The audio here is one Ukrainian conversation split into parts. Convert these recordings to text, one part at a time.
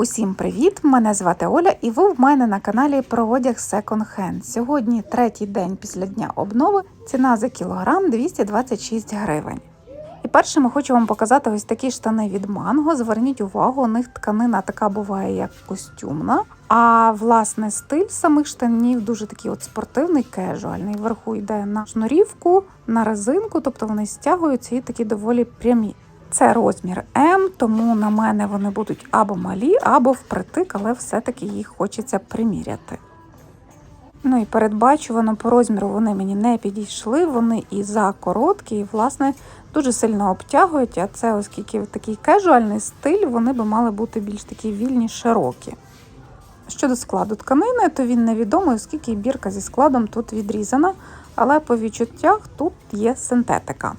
Усім привіт! Мене звати Оля, і ви в мене на каналі про одяг Second Hand. Сьогодні третій день після дня обнови. Ціна за кілограм 226 гривень. І першими хочу вам показати ось такі штани від Манго. Зверніть увагу, у них тканина така буває, як костюмна. А власне стиль самих штанів дуже такий от спортивний, кежуальний. Вверху йде на шнурівку, на резинку, тобто вони стягуються і такі доволі прямі. Це розмір М, тому на мене вони будуть або малі, або впритик, але все-таки їх хочеться приміряти. Ну і передбачувано по розміру вони мені не підійшли, вони і за короткі, і, власне, дуже сильно обтягують, а це, оскільки такий кежуальний стиль, вони би мали бути більш такі вільні, широкі. Щодо складу тканини, то він невідомий, оскільки бірка зі складом тут відрізана, але по відчуттях тут є синтетика.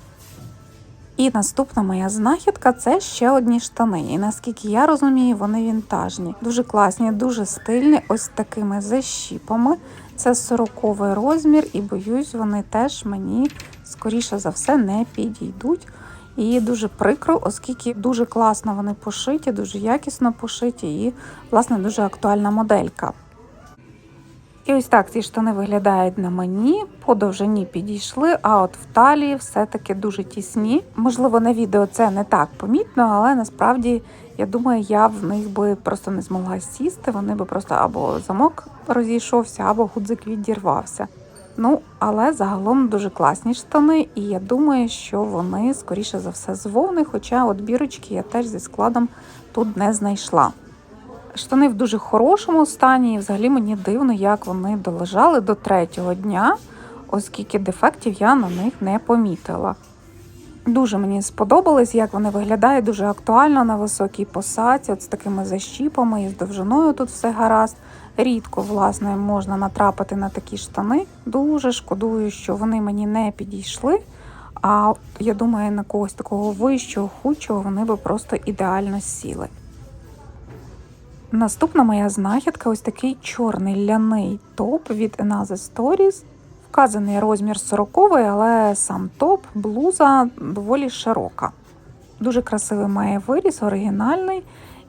І наступна моя знахідка це ще одні штани. І наскільки я розумію, вони вінтажні. Дуже класні, дуже стильні, ось такими защіпами. Це 40 розмір, і боюсь, вони теж мені скоріше за все не підійдуть. І дуже прикро, оскільки дуже класно вони пошиті, дуже якісно пошиті і, власне, дуже актуальна моделька. І ось так ці штани виглядають на мені, по довжині підійшли, а от в талії все-таки дуже тісні. Можливо, на відео це не так помітно, але насправді я думаю, я в них би просто не змогла сісти. Вони би просто або замок розійшовся, або гудзик відірвався. Ну, але загалом дуже класні штани, і я думаю, що вони скоріше за все з хоча от бірочки я теж зі складом тут не знайшла. Штани в дуже хорошому стані, і взагалі мені дивно, як вони долежали до третього дня, оскільки дефектів я на них не помітила. Дуже мені сподобалось, як вони виглядають, дуже актуально на високій посадці, от з такими защіпами і з довжиною тут все гаразд. Рідко, власне, можна натрапити на такі штани. Дуже шкодую, що вони мені не підійшли. А я думаю, на когось такого вищого, худшого вони би просто ідеально сіли. Наступна моя знахідка ось такий чорний ляний топ від Enaze Stories. Вказаний розмір 40 але сам топ, блуза доволі широка. Дуже красивий має виріс, оригінальний.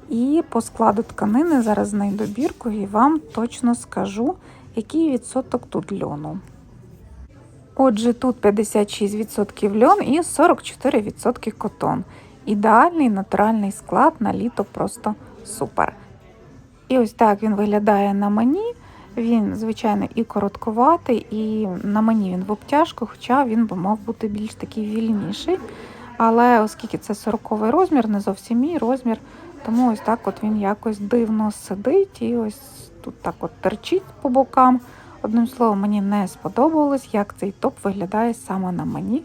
І по складу тканини зараз знайду бірку і вам точно скажу, який відсоток тут льону. Отже, тут 56% льон і 44% котон. Ідеальний натуральний склад на літо просто супер. І ось так він виглядає на мені. Він, звичайно, і коротковатий, і на мені він в обтяжку, хоча він би мав бути більш такий вільніший. Але оскільки це 40 розмір, не зовсім мій розмір, тому ось так от він якось дивно сидить і ось тут так от терчить по бокам. Одним словом, мені не сподобалось, як цей топ виглядає саме на мені.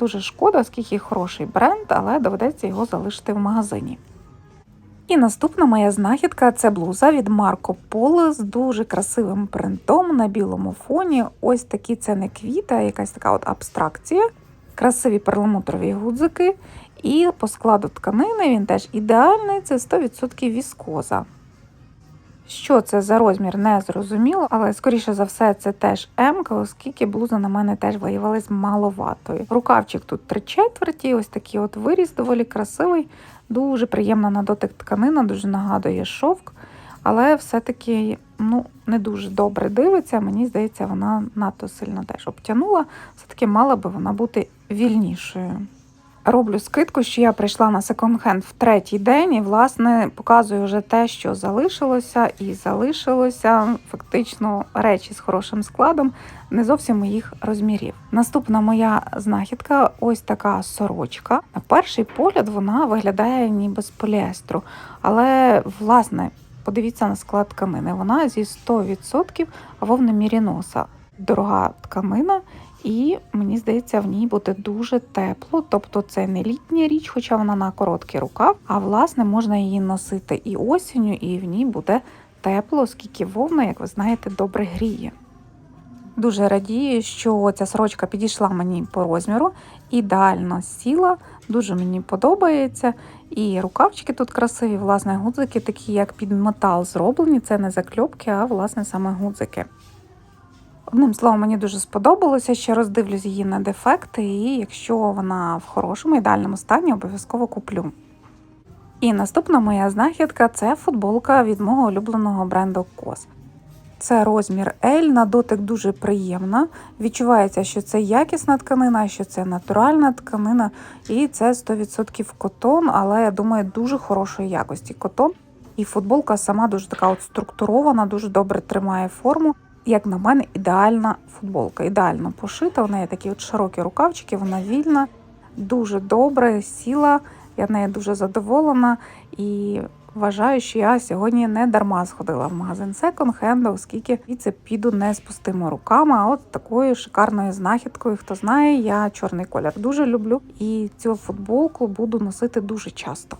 Дуже шкода, оскільки хороший бренд, але доведеться його залишити в магазині. І наступна моя знахідка це блуза від Марко Поло з дуже красивим принтом на білому фоні. Ось такі це не квіти, а якась така от абстракція. Красиві перламутрові гудзики. І по складу тканини він теж ідеальний, це 100% віскоза. Що це за розмір, не зрозуміло, але скоріше за все це теж М, оскільки блуза на мене теж виявилась маловатою. Рукавчик тут три четверті, ось такий от виріс, доволі красивий, дуже приємна на дотик тканина, дуже нагадує шовк, але все-таки ну, не дуже добре дивиться. Мені здається, вона надто сильно теж обтянула. Все-таки мала би вона бути вільнішою. Роблю скидку, що я прийшла на секонд-хенд в третій день і, власне, показую вже те, що залишилося, і залишилося фактично речі з хорошим складом, не зовсім моїх розмірів. Наступна моя знахідка ось така сорочка. На перший погляд вона виглядає ніби з поліестру, але, власне, подивіться на склад тканини. Вона зі 100% вовни міріноса. Дорога тканина. І мені здається, в ній буде дуже тепло. Тобто це не літня річ, хоча вона на короткий рукав, а власне можна її носити і осінню, і в ній буде тепло, оскільки вовна, як ви знаєте, добре гріє. Дуже радію, що ця сорочка підійшла мені по розміру, ідеально сіла, дуже мені подобається. І рукавчики тут красиві, власне, гудзики, такі як під метал зроблені. Це не закльопки, а власне саме гудзики. Одним словом, мені дуже сподобалося. Ще роздивлюсь її на дефекти, і якщо вона в хорошому ідеальному стані, обов'язково куплю. І наступна моя знахідка це футболка від мого улюбленого бренду COS. Це розмір L, на дотик дуже приємна. Відчувається, що це якісна тканина, що це натуральна тканина, і це 100% котон, але я думаю, дуже хорошої якості котон. І футболка сама дуже така от структурована, дуже добре тримає форму. Як на мене, ідеальна футболка, ідеально пошита. У неї такі от широкі рукавчики, вона вільна, дуже добре сіла. Я нею дуже задоволена і вважаю, що я сьогодні не дарма сходила в магазин Hand, оскільки звідси піду не з пустими руками, а от такою шикарною знахідкою. Хто знає, я чорний колір дуже люблю і цю футболку буду носити дуже часто.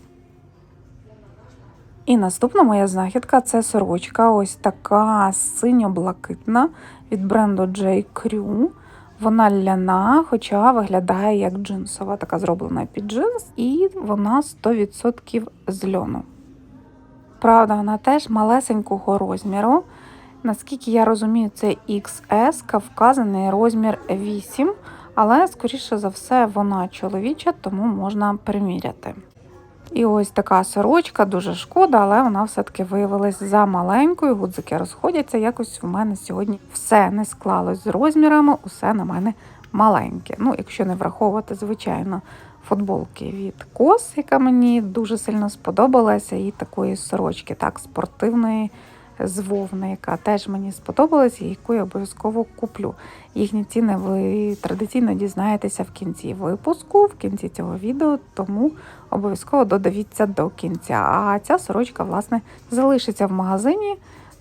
І наступна моя знахідка це сорочка, ось така синьо-блакитна від бренду J. Crew. Вона ляна, хоча виглядає як джинсова, така зроблена під джинс, і вона 100% з льону. Правда, вона теж малесенького розміру. Наскільки я розумію, це XS, вказаний розмір 8, але, скоріше за все, вона чоловіча, тому можна приміряти. І ось така сорочка, дуже шкода, але вона все-таки виявилась за маленькою. Гудзики розходяться. Якось в мене сьогодні все не склалось з розмірами, усе на мене маленьке. Ну, якщо не враховувати, звичайно, футболки від кос, яка мені дуже сильно сподобалася, і такої сорочки, так, спортивної з вовни, яка теж мені сподобалася, і яку я обов'язково куплю. Їхні ціни ви традиційно дізнаєтеся в кінці випуску, в кінці цього відео, тому обов'язково додивіться до кінця. А ця сорочка, власне, залишиться в магазині.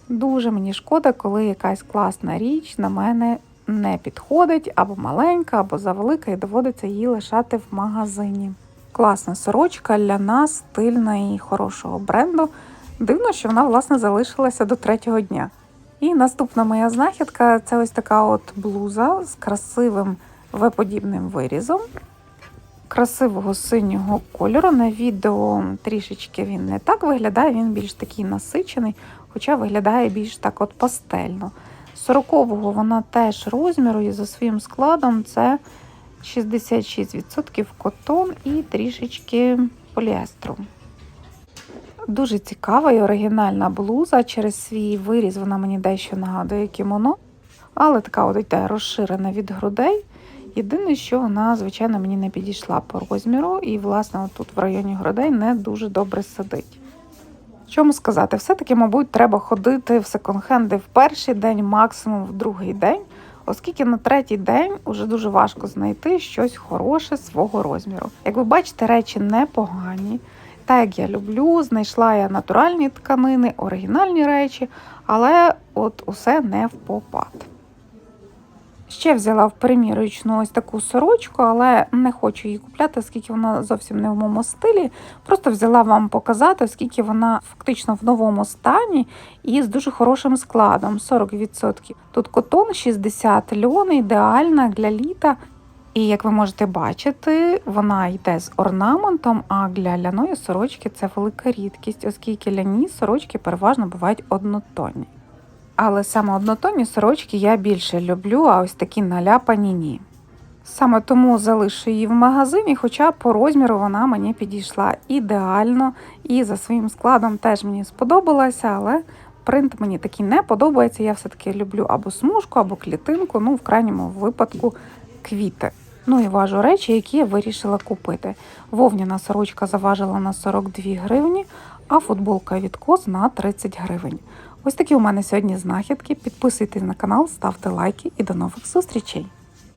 Дуже мені шкода, коли якась класна річ на мене не підходить, або маленька, або завелика, і доводиться її лишати в магазині. Класна сорочка ляна, стильна і хорошого бренду. Дивно, що вона, власне, залишилася до третього дня. І наступна моя знахідка це ось така от блуза з красивим В-подібним вирізом. Красивого синього кольору. На відео трішечки він не так виглядає, він більш такий насичений, хоча виглядає більш так от пастельно. 40-го вона теж розміру і за своїм складом це 66% котон і трішечки поліестру. Дуже цікава і оригінальна блуза. Через свій виріз вона мені дещо нагадує кімоно, але така от йде розширена від грудей. Єдине, що вона, звичайно, мені не підійшла по розміру, і, власне, тут в районі грудей не дуже добре сидить. Чому сказати, все-таки, мабуть, треба ходити в секонд-хенди в перший день, максимум в другий день, оскільки на третій день вже дуже важко знайти щось хороше свого розміру. Як ви бачите, речі непогані. Так я люблю, знайшла я натуральні тканини, оригінальні речі, але от усе не в попад. Ще взяла в примірочну ось таку сорочку, але не хочу її купляти, оскільки вона зовсім не в моєму стилі. Просто взяла вам показати, оскільки вона фактично в новому стані і з дуже хорошим складом 40%. Тут котон 60 льон, ідеальна для літа. І як ви можете бачити, вона йде з орнаментом, а для ляної сорочки це велика рідкість, оскільки ляні сорочки переважно бувають однотонні. Але саме однотонні сорочки я більше люблю, а ось такі наляпані ні. Саме тому залишу її в магазині, хоча по розміру вона мені підійшла ідеально і за своїм складом теж мені сподобалася, але принт мені такий не подобається. Я все-таки люблю або смужку, або клітинку, ну, в крайньому випадку квіти. Ну і важу речі, які я вирішила купити. Вовняна сорочка заважила на 42 гривні, а футболка від коз на 30 гривень. Ось такі у мене сьогодні знахідки. Підписуйтесь на канал, ставте лайки і до нових зустрічей!